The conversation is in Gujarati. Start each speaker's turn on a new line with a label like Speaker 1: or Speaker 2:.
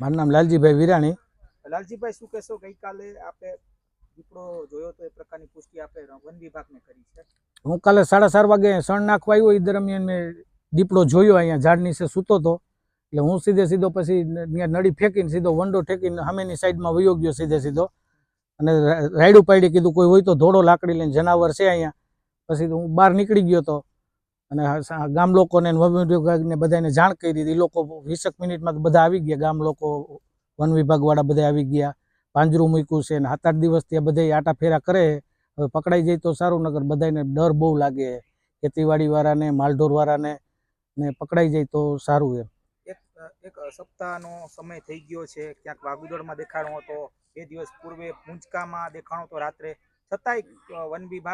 Speaker 1: મારું નામ લાલજીભાઈ વિરાણી.
Speaker 2: લાલજીભાઈ શું કહેશો? ગઈકાલે આપણે દીપડો જોયો તો એ પ્રકારની પુષ્ટિ આપણે વન વિભાગને કરી છે.
Speaker 1: હું કાલે સાડા ચાર વાગે સણ નાખવા આવ્યો. એ દરમિયાન મેં દીપડો જોયો અહીંયા ઝાડ નીચે સૂતો હતો. એટલે હું સીધે સીધો પછી ત્યાં નળી ફેંકીને સીધો વંડો ઠેકીને સામેની સાઈડમાં વયો ગયો સીધે સીધો. અને રાયડું પાડી કીધું કોઈ હોય તો ધોળો લાકડી લઈને જનાવર છે અહીંયા. પછી હું બહાર નીકળી ગયો હતો અને ગામ લોકોને વન વિભાગને બધાને જાણ કરી દીધી. લોકો વીસેક મિનિટમાં બધા આવી ગયા. ગામ લોકો, વન વિભાગવાળા બધા આવી ગયા. પાંજરું મૂક્યું છે ને સાત આઠ દિવસથી આ બધા આટા ફેરા કરે. હવે પકડાઈ જાય તો સારું નગર બધાને ડર બહુ લાગે. ખેતીવાડી માલઢોરવાળાને માલઢોર વાળાને ને પકડાઈ જાય તો સારું એમ.
Speaker 2: એક સપ્તાહનો સમય થઈ ગયો છે. ક્યાંક વાગુદળમાં દેખાણો હતો. બે દિવસ પૂર્વે પૂંચકામાં દેખાણો હતો રાત્રે. છતાંય વન વિભાગ